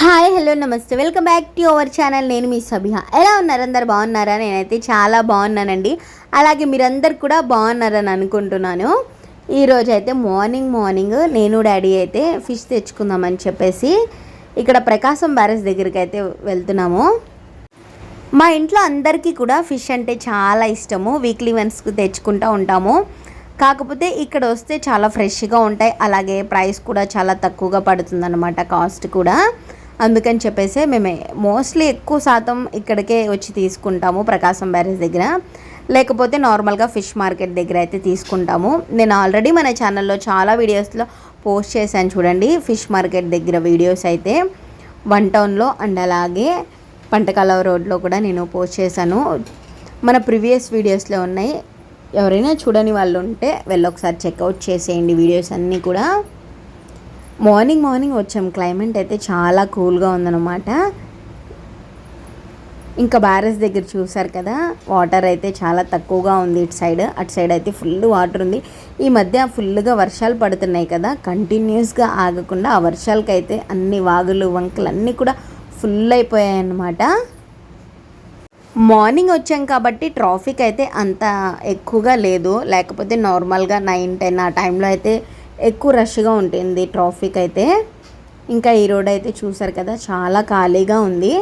Hi hello నమస్తే. Welcome back to our channel. నేను మీ సభిహ ఎలా ఉన్నారు? అందరు బాగున్నారా? నేనైతే చాలా బాగున్నానండి. అలాగే మీరందరు కూడా బాగున్నారని అనుకుంటున్నాను. ఈరోజు అయితే మార్నింగ్ మార్నింగ్ నేను డాడీ అయితే ఫిష్ తెచ్చుకుందామని చెప్పేసి ఇక్కడ ప్రకాశం బ్యారేజ్ దగ్గరికి అయితే వెళ్తున్నాము. మా ఇంట్లో అందరికీ కూడా ఫిష్ అంటే చాలా ఇష్టము. వీక్లీ వన్స్కి తెచ్చుకుంటూ ఉంటాము. కాకపోతే ఇక్కడ వస్తే చాలా ఫ్రెష్గా ఉంటాయి. అలాగే ప్రైస్ కూడా చాలా తక్కువగా పడుతుందన్నమాట కాస్ట్ కూడా. అందుకని చెప్పేసి మేము మోస్ట్లీ ఎక్కువ శాతం ఇక్కడికే వచ్చి తీసుకుంటాము ప్రకాశం బ్యారేజ్ దగ్గర. లేకపోతే నార్మల్గా ఫిష్ మార్కెట్ దగ్గర అయితే తీసుకుంటాము. నేను ఆల్రెడీ మన ఛానల్లో చాలా వీడియోస్లో పోస్ట్ చేశాను చూడండి. ఫిష్ మార్కెట్ దగ్గర వీడియోస్ అయితే వన్ టౌన్లో అండ్ అలాగే పంటకాల రోడ్లో కూడా నేను పోస్ట్ చేశాను. మన ప్రీవియస్ వీడియోస్లో ఉన్నాయి. ఎవరైనా చూడని వాళ్ళు ఉంటే వెళ్ళి ఒకసారి చెక్అవుట్ చేసేయండి వీడియోస్ అన్నీ కూడా. మార్నింగ్ మార్నింగ్ వచ్చాం. క్లైమేట్ అయితే చాలా కూల్గా ఉందన్నమాట. ఇంకా బ్యారేజ్ దగ్గర చూసారు కదా వాటర్ అయితే చాలా తక్కువగా ఉంది ఇటు సైడ్. అటు సైడ్ అయితే ఫుల్ వాటర్ ఉంది. ఈ మధ్య ఫుల్గా వర్షాలు పడుతున్నాయి కదా కంటిన్యూస్గా ఆగకుండా ఆ వర్షాలకైతే అన్ని వాగులు వంకలు అన్నీ కూడా ఫుల్ అయిపోయాయి అన్నమాట మార్నింగ్ వచ్చాం కాబట్టి ట్రాఫిక్ అయితే అంత ఎక్కువగా లేదు. లేకపోతే నార్మల్గా నైన్ టెన్ ఆ టైంలో అయితే ఎక్కువ రష్గా ఉంటుంది ట్రాఫిక్ అయితే. ఇంకా ఈ రోడ్ అయితే చూసారు కదా చాలా ఖాళీగా ఉంది.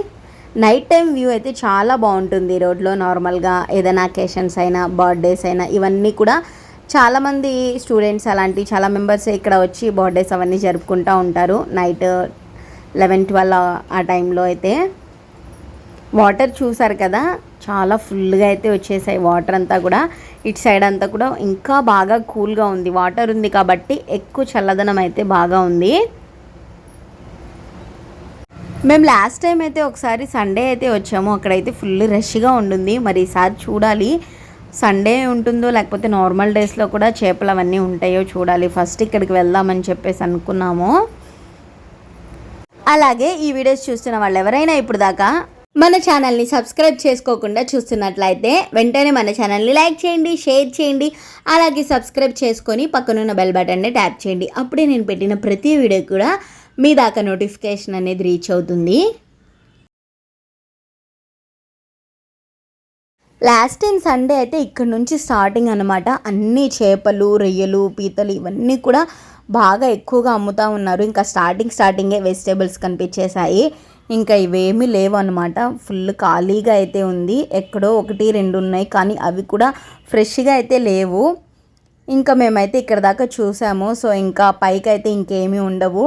నైట్ టైం వ్యూ అయితే చాలా బాగుంటుంది ఈ రోడ్లో నార్మల్గా. ఏదైనా అకేషన్స్ అయినా బర్త్డేస్ అయినా ఇవన్నీ కూడా చాలామంది స్టూడెంట్స్ అలాంటి చాలా మెంబర్స్ ఇక్కడ వచ్చి బర్త్డేస్ అవన్నీ జరుపుకుంటూ ఉంటారు. నైట్ లెవెన్ ట్వెల్వ్ ఆ టైంలో అయితే. వాటర్ చూసారు కదా చాలా ఫుల్గా అయితే వచ్చేసాయి వాటర్ అంతా కూడా. ఇటు సైడ్ అంతా కూడా ఇంకా బాగా కూల్గా ఉంది. వాటర్ ఉంది కాబట్టి ఎక్కువ చల్లదనం అయితే బాగా ఉంది. మేము లాస్ట్ టైం అయితే ఒకసారి సండే అయితే వచ్చాము. అక్కడైతే ఫుల్ రష్గా ఉంటుంది మరి ఈసారి చూడాలి. సండే ఉంటుందో లేకపోతే నార్మల్ డేస్లో కూడా చేపలు అవన్నీ ఉంటాయో చూడాలి. ఫస్ట్ ఇక్కడికి వెళ్దామని చెప్పేసి అనుకున్నాము. అలాగే ఈ వీడియోస్ చూస్తున్న వాళ్ళు ఎవరైనా ఇప్పుడు దాకా మన ఛానల్ని సబ్స్క్రైబ్ చేసుకోకుండా చూస్తున్నట్లయితే వెంటనే మన ఛానల్ని లైక్ చేయండి షేర్ చేయండి అలాగే సబ్స్క్రైబ్ చేసుకొని పక్కనున్న బెల్ బటన్ని ట్యాప్ చేయండి. అప్పుడే నేను పెట్టిన ప్రతి వీడియో కూడా మీ దాకా నోటిఫికేషన్ అనేది రీచ్ అవుతుంది. లాస్ట్ టైం సండే అయితే ఇక్కడ నుంచి స్టార్టింగ్ అనమాట అన్ని చేపలు రొయ్యలు పీతలు ఇవన్నీ కూడా బాగా ఎక్కువగా అమ్ముతూ ఉన్నారు. ఇంకా స్టార్టింగ్ స్టార్టింగే వెజిటేబుల్స్ కనిపించేశాయి. ఇంకా ఇవేమీ లేవు ఫుల్ ఖాళీగా అయితే ఉంది. ఎక్కడో ఒకటి రెండు ఉన్నాయి. కానీ అవి కూడా ఫ్రెష్గా అయితే లేవు. ఇంకా మేమైతే ఇక్కడ దాకా చూసాము. సో ఇంకా పైకి అయితే ఇంకేమీ ఉండవు.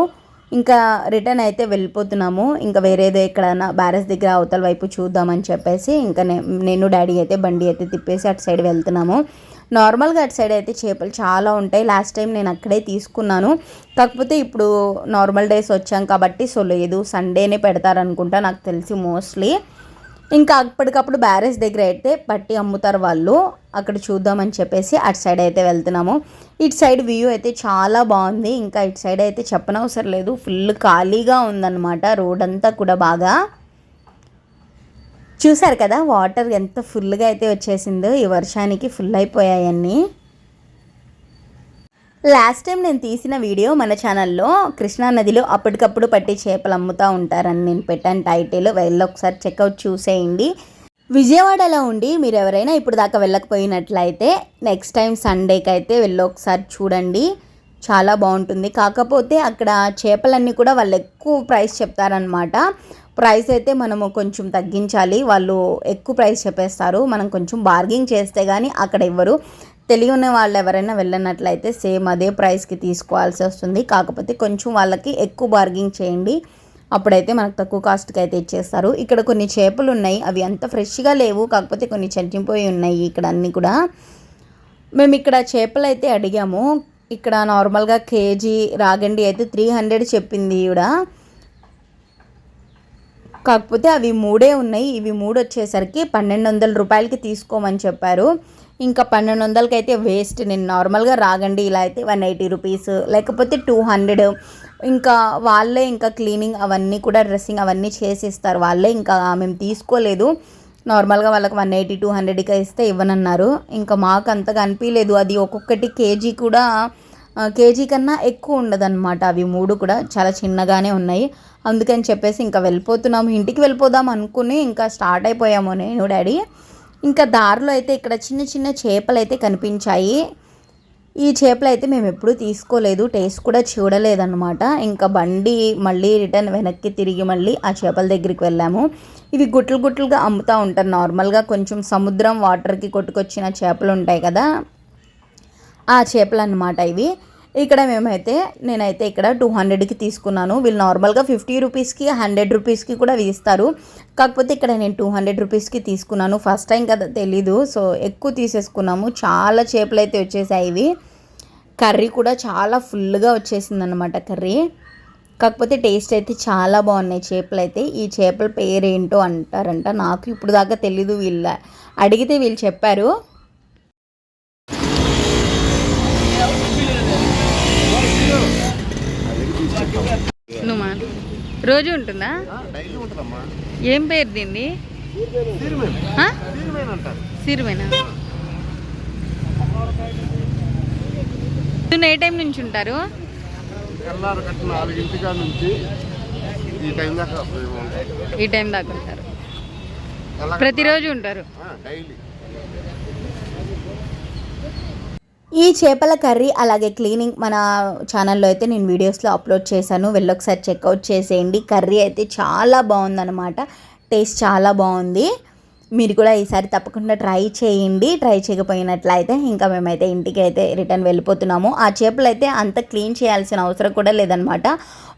ఇంకా రిటర్న్ అయితే వెళ్ళిపోతున్నాము. ఇంకా వేరేదో ఎక్కడైనా బ్యారెస్ దగ్గర అవతల వైపు చూద్దామని చెప్పేసి ఇంకా నేను డాడీ అయితే బండి అయితే తిప్పేసి అటు సైడ్ వెళ్తున్నాము. నార్మల్గా అటు సైడ్ అయితే చేపలు చాలా ఉంటాయి. లాస్ట్ టైం నేను అక్కడే తీసుకున్నాను. కాకపోతే ఇప్పుడు నార్మల్ డేస్ వచ్చాం కాబట్టి సో లేదు సండేనే పెడతారనుకుంటా నాకు తెలిసి మోస్ట్లీ. ఇంకా అప్పటికప్పుడు బ్యారేజ్ దగ్గర అయితే పట్టి అమ్ముతారు వాళ్ళు. అక్కడ చూద్దామని చెప్పేసి అటు సైడ్ అయితే వెళ్తున్నాము. ఇటు సైడ్ వ్యూ అయితే చాలా బాగుంది. ఇంకా ఇటు సైడ్ అయితే చెప్పనవసరం లేదు. ఫుల్ ఖాళీగా ఉందన్నమాట రోడ్ అంతా కూడా బాగా. చూసారు కదా వాటర్ ఎంత ఫుల్గా అయితే వచ్చేసిందో ఈ వర్షానికి ఫుల్ అయిపోయాయన్నీ లాస్ట్ టైం నేను తీసిన వీడియో మన ఛానల్లో కృష్ణా నదిలో అప్పటికప్పుడు పట్టి చేపలు అమ్ముతూ ఉంటారని నేను పెట్టాను టైటిల్ వెళ్ళి ఒకసారి చెక్అవుట్ చూసేయండి. విజయవాడలో ఉండి మీరు ఎవరైనా ఇప్పుడు దాకా వెళ్ళకపోయినట్లయితే నెక్స్ట్ టైం సండేకి అయితే వెళ్ళి ఒకసారి చూడండి. చాలా బాగుంటుంది. కాకపోతే అక్కడ చేపలన్నీ కూడా వాళ్ళు ఎక్కువ ప్రైస్ చెప్తారనమాట ప్రైస్ అయితే మనము కొంచెం తగ్గించాలి. వాళ్ళు ఎక్కువ ప్రైస్ చెప్పేస్తారు. మనం కొంచెం బార్గింగ్ చేస్తే కానీ అక్కడ ఇవ్వరు తెలియని వాళ్ళు ఎవరైనా వెళ్ళినట్లయితే సేమ్ అదే ప్రైస్కి తీసుకోవాల్సి వస్తుంది. కాకపోతే కొంచెం వాళ్ళకి ఎక్కువ బార్గింగ్ చేయండి. అప్పుడైతే మనకు తక్కువ కాస్ట్కి అయితే ఇచ్చేస్తారు. ఇక్కడ కొన్ని చేపలు ఉన్నాయి. అవి అంత ఫ్రెష్గా లేవు. కాకపోతే కొన్ని చనిపోయి ఉన్నాయి ఇక్కడ అన్నీ కూడా. మేము ఇక్కడ చేపలు అయితే అడిగాము. ఇక్కడ నార్మల్గా కేజీ రాగండి అయితే త్రీ హండ్రెడ్ చెప్పింది కూడా కాకపోతే అవి మూడే ఉన్నాయి. ఇవి మూడు వచ్చేసరికి పన్నెండు వందల రూపాయలకి తీసుకోమని చెప్పారు. ఇంకా పన్నెండు వందలకి అయితే వేస్ట్. నేను నార్మల్గా రాగండి ఇలా అయితే వన్ ఎయిటీ రూపీస్ లేకపోతే టూ హండ్రెడ్. ఇంకా వాళ్ళే ఇంకా క్లీనింగ్ అవన్నీ కూడా డ్రెస్సింగ్ అవన్నీ చేసి ఇస్తారు వాళ్ళే ఇంకా మేము తీసుకోలేదు. నార్మల్గా వాళ్ళకి వన్ ఎయిటీ టూ హండ్రెడ్కి ఇస్తే ఇవ్వనన్నారు. ఇంకా మాకు అంతగా అనిపించలేదు అది ఒక్కొక్కటి కేజీ కూడా కేజీ కన్నా ఎక్కువ ఉండదన్నమాట. అవి మూడు కూడా చాలా చిన్నగానే ఉన్నాయి. అందుకని చెప్పేసి ఇంకా వెళ్ళిపోతున్నాము. ఇంటికి వెళ్ళిపోదాం అనుకుని ఇంకా స్టార్ట్ అయిపోయాము నేను డాడీ. ఇంకా దారిలో అయితే ఇక్కడ చిన్న చిన్న చేపలు అయితే కనిపించాయి. ఈ చేపలు అయితే మేము ఎప్పుడూ తీసుకోలేదు. టేస్ట్ కూడా చూడలేదన్నమాట. ఇంకా బండి మళ్ళీ రిటర్న్ వెనక్కి తిరిగి మళ్ళీ ఆ చేపల దగ్గరికి వెళ్ళాము. ఇవి గుట్లు గుట్లుగా అమ్ముతూ ఉంటారు. నార్మల్గా కొంచెం సముద్రం వాటర్కి కొట్టుకొచ్చిన చేపలు ఉంటాయి కదా. ఆ చేపలు అన్నమాట ఇవి. ఇక్కడ మేమైతే నేనైతే ఇక్కడ టూ హండ్రెడ్కి తీసుకున్నాను. వీళ్ళు నార్మల్గా ఫిఫ్టీ రూపీస్కి హండ్రెడ్ రూపీస్కి కూడా వేస్తారు. కాకపోతే ఇక్కడ నేను టూ హండ్రెడ్ రూపీస్కి తీసుకున్నాను. ఫస్ట్ టైం కదా తెలీదు. సో ఎక్కువ తీసేసుకున్నాము. చాలా చేపలు అయితే వచ్చేసాయి ఇవి. కర్రీ కూడా చాలా ఫుల్గా వచ్చేసింది అనమాట కర్రీ. కాకపోతే టేస్ట్ అయితే చాలా బాగున్నాయి చేపలు అయితే. ఈ చేపల పేరు ఏంటో అంటారంట. నాకు ఇప్పుడు దాకా తెలీదు వీళ్ళ. అడిగితే వీళ్ళు చెప్పారు. రోజు ఉంటుందా? ఏం పేరు దీన్ని? సిరిమేనా. ఏ టైం నుంచి ఉంటారు? ఈ టైం దాకా ఉంటారు. ప్రతిరోజు ఉంటారు ఆ, డైలీ ఈ చేపల కర్రీ అలాగే క్లీనింగ్ మన ఛానల్లో అయితే నేను వీడియోస్లో అప్లోడ్ చేశాను. వెళ్ళొకసారి చెక్అవుట్ చేసేయండి. కర్రీ అయితే చాలా బాగుందన్నమాట. టేస్ట్ చాలా బాగుంది. మీరు కూడా ఈసారి తప్పకుండా ట్రై చేయండి. ట్రై చేయకపోయినట్లయితే ఇంకా మేమైతే ఇంటికి అయితే రిటర్న్ వెళ్ళిపోతున్నాము. ఆ చేపలు అయితే అంత క్లీన్ చేయాల్సిన అవసరం కూడా లేదనమాట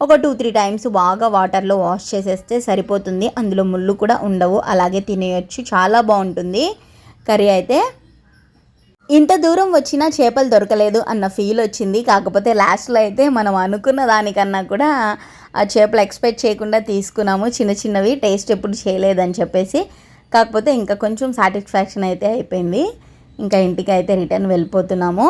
ఒక టూ త్రీ టైమ్స్ బాగా వాటర్లో వాష్ చేసేస్తే సరిపోతుంది. అందులో ముళ్ళు కూడా ఉండవు. అలాగే తినేయచ్చు. చాలా బాగుంటుంది కర్రీ అయితే. ఇంత దూరం వచ్చినా చేపలు దొరకలేదు అన్న ఫీల్ వచ్చింది. కాకపోతే లాస్ట్లో అయితే మనం అనుకున్న దానికన్నా కూడా ఆ చేపలు ఎక్స్పెక్ట్ చేయకుండా తీసుకున్నాము. చిన్న చిన్నవి టేస్ట్ ఎప్పుడు చేయలేదని చెప్పేసి. కాకపోతే ఇంకా కొంచెం సాటిస్ఫాక్షన్ అయితే అయిపోయింది. ఇంకా ఇంటికి అయితే రిటర్న్ వెళ్ళిపోతున్నాము.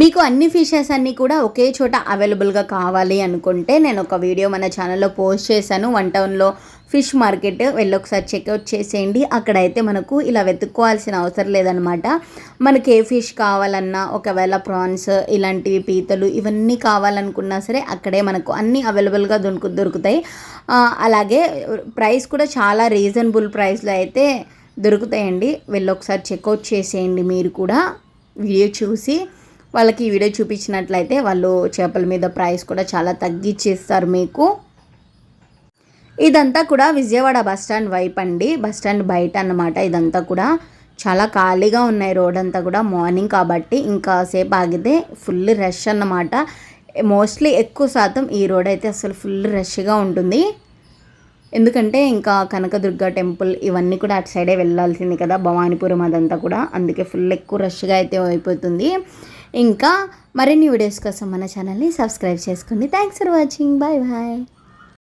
మీకు అన్ని ఫిషెస్ అన్నీ కూడా ఒకే చోట అవైలబుల్గా కావాలి అనుకుంటే నేను ఒక వీడియో మన ఛానల్లో పోస్ట్ చేశాను. వన్ టౌన్లో ఫిష్ మార్కెట్ వెళ్ళి ఒకసారి చెక్అవుట్ చేసేయండి. అక్కడైతే మనకు ఇలా వెతుక్కోవాల్సిన అవసరం లేదనమాట మనకి ఏ ఫిష్ కావాలన్నా ఒకవేళ ప్రాన్స్ ఇలాంటివి పీతలు ఇవన్నీ కావాలనుకున్నా సరే అక్కడే మనకు అన్నీ అవైలబుల్గా దొరుకు దొరుకుతాయి. అలాగే ప్రైస్ కూడా చాలా రీజనబుల్ ప్రైస్లో అయితే దొరుకుతాయండి. వెళ్ళి ఒకసారి చెక్అవుట్ చేసేయండి మీరు కూడా. వీడియో చూసి వాళ్ళకి ఈ వీడియో చూపించినట్లయితే వాళ్ళు చేపల మీద ప్రైస్ కూడా చాలా తగ్గించేస్తారు మీకు. ఇదంతా కూడా విజయవాడ బస్ స్టాండ్ వైపు అండి. బస్ స్టాండ్ బయట అన్నమాట. ఇదంతా కూడా చాలా ఖాళీగా ఉన్నాయి. రోడ్ అంతా కూడా మార్నింగ్ కాబట్టి ఇంకా సేపు ఆగితే ఫుల్ రష్ అన్నమాట. మోస్ట్లీ ఎక్కువ శాతం ఈ రోడ్ అయితే అసలు ఫుల్ రష్గా ఉంటుంది. ఎందుకంటే ఇంకా కనకదుర్గ టెంపుల్ ఇవన్నీ కూడా అటు సైడే వెళ్ళాల్సింది కదా. భవానీపురం అదంతా కూడా. అందుకే ఫుల్ ఎక్కువ రష్గా అయితే అయిపోతుంది. ఇంకా మరిన్ని వీడియోస్ కోసం మన ఛానల్ని సబ్స్క్రైబ్ చేసుకోండి. Thanks for watching bye bye